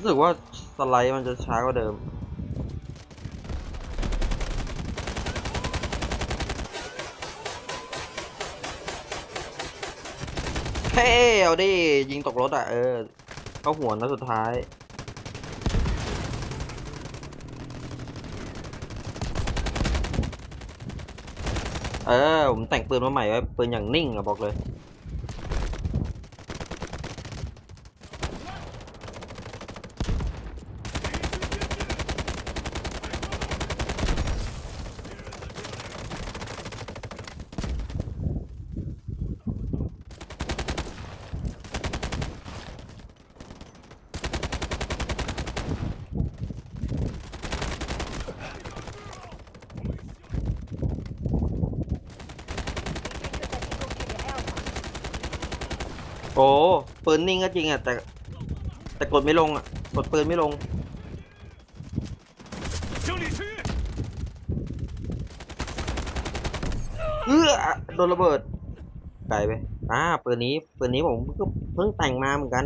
รู้สึกว่าสไลด์มันจะช้ากว่าเดิม เฮ้เอาดิ ยิงตกรถอะ เออ เข้าหัวนัดสุดท้ายเออผมแต่งปืนมาใหม่ไว้ปืนอย่างนิ่งอะบอกเลย โอ้ปืนนิ่งก็จริงอะแต่ แต่กดไม่ลงอะกดปืนไม่ลงเออโดนระเบิดไกลไปอ่าปืนนี้ปืนนี้ผมก็เพิ่งแต่งมาเหมือนกัน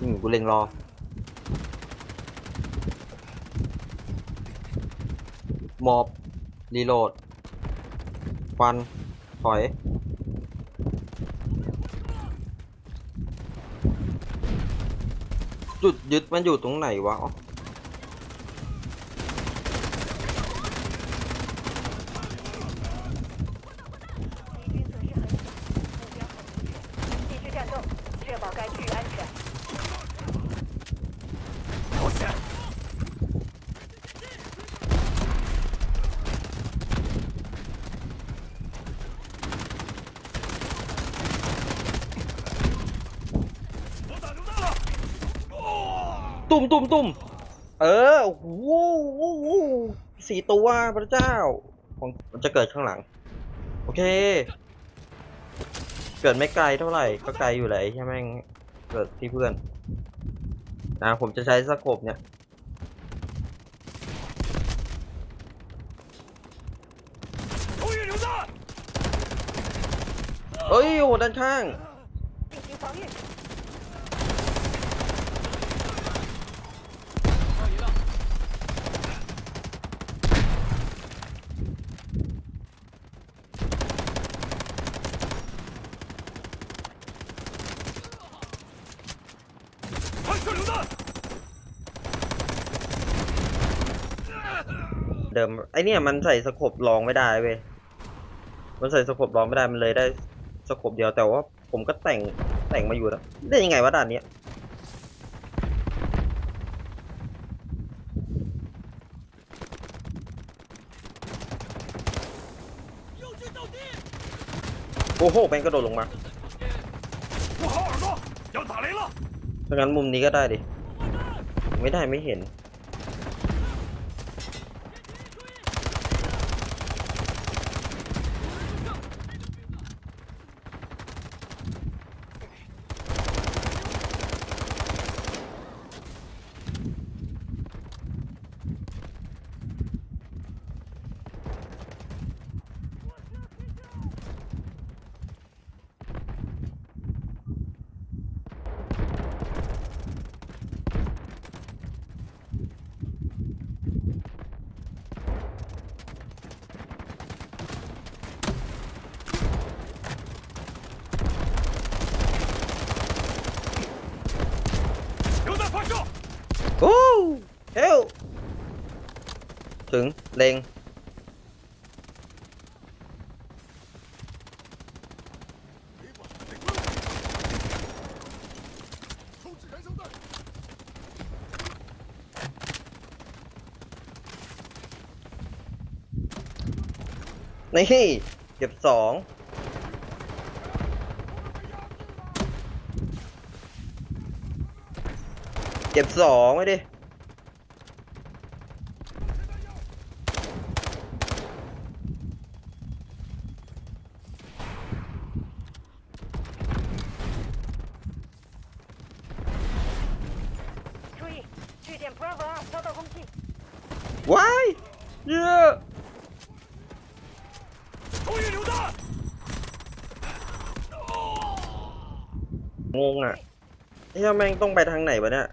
อืมกูเล็งรอมอบ รีโหลดฟัน ถอย จุดยึดมันอยู่ตรงไหนวะ ตุ่มตุ่มตุ่มเออโโหสี่ตัวพระเจ้า ของมันจะเกิดข้างหลัง โอเค เกิดไม่ไกลเท่าไหร่ ก็ไกลอยู่เลยใช่ไหมเกิดที่เพื่อนนะผมจะใช้สกบเนี่ยเอ้ยโหด้านข้าง ดิม ไอเนี่ยมันใส่สกบรองไม่ได้เว้ย มันใส่สกบรองไม่ได้ มันเลยได้สกบเดียวแต่ว่าผมก็แต่งแต่งมาอยู่แล้วได้ยังไงวะด่านเนี้ยโอ้โหแม่งกระโดดลงมาถ้างั้นมุมนี้ก็ได้ดิ ไม่ได้ไม่เห็น โอ้เฮลถึงเลงนี่เก็บสอง เก็บสองไว้ดิ ว้ายเยอะงงอะนี่ทำแม่งต้องไปทางไหนวะเนี่ย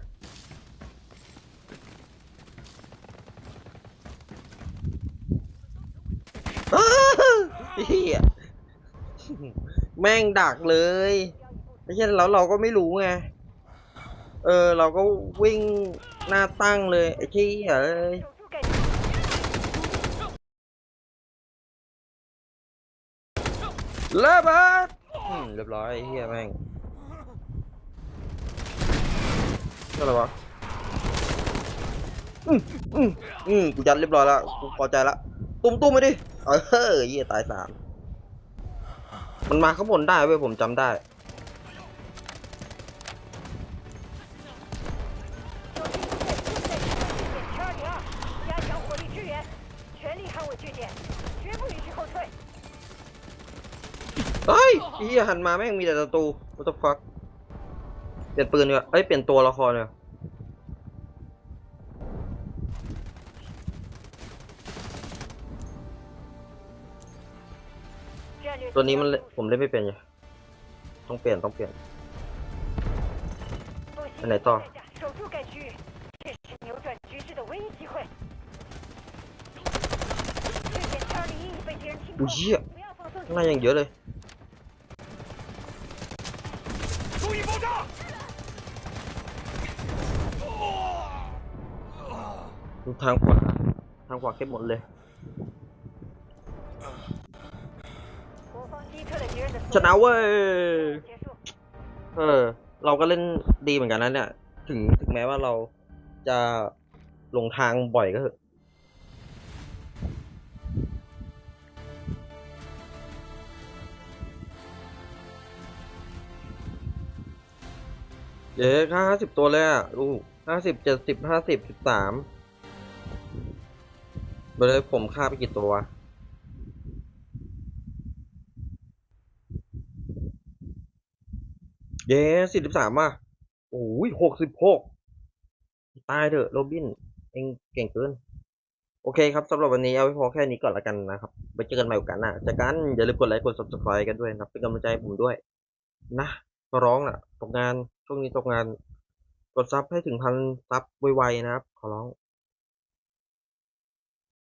แม่งดักเลยไม่ใช่แล้วเราก็ไม่รู้ไง เออ เราก็วิ่งหน้าตั้งเลยไอ้ที่เอ้ยระเบิดเรียบร้อยเฮียแม่งอะไรวะอืมอืมอืมกูจัดเรียบร้อยแล้วกูพอใจละ ตุ้มตุ้มไปดิ เออเฮียตายสาม มันมาข้างบนได้เว้ยผมจำได้ เฮ้ยอีหันมาแม่งมีแต่ตัตรู what the เปลี่ยนปืนเนว่ยเอ้ย เปลี่ยนตัวละครเนี่ย ตัวนี้มันเล่นผมเล่นไม่เป็นไงต้องเปลี่ยนต้องเปลี่ยน 不惜哪道守住该区域，这是扭转局势的唯一机会。据点 Charlie 一已被敌人清 อุ้ 空 ย，เหี้ย 不要放松 ข้างในยังเยอะเลย 注意爆炸！ ดูทางขวา ทางขวาเก็บหมดเลย ชนะเว้ย。เออ เราก็เล่นดีเหมือนกันนะเนี่ย ถึงถึงแม้ว่าเราจะหลงทางบ่อยก็เถอะเย้ค่าห้าสิบตัวเลยอะดูห้าสิบเจ็ดสิบห้าสิบสิบสามไปเลยผมฆ่าไปกี่ตัว เย้สี่สิบสามอะโอ้ยหกสิบหกตายเถอะโรบิน เองเก่งเกิน โอเคครับสำหรับวันนี้เอาไว้พอแค่นี้ก่อนละกันนะครับไว้เจอกันใหม่โอกาสหน้าจอกันอย่าลืมกดไลค์กด subscribe กันด้วยนะเป็นกำลังใจให้ผมด้วย นะก็ร้องอะ ตกงานช่วงนี้ตกงาน กดซับให้ถึงพันซับไวๆนะครับ ขอร้อง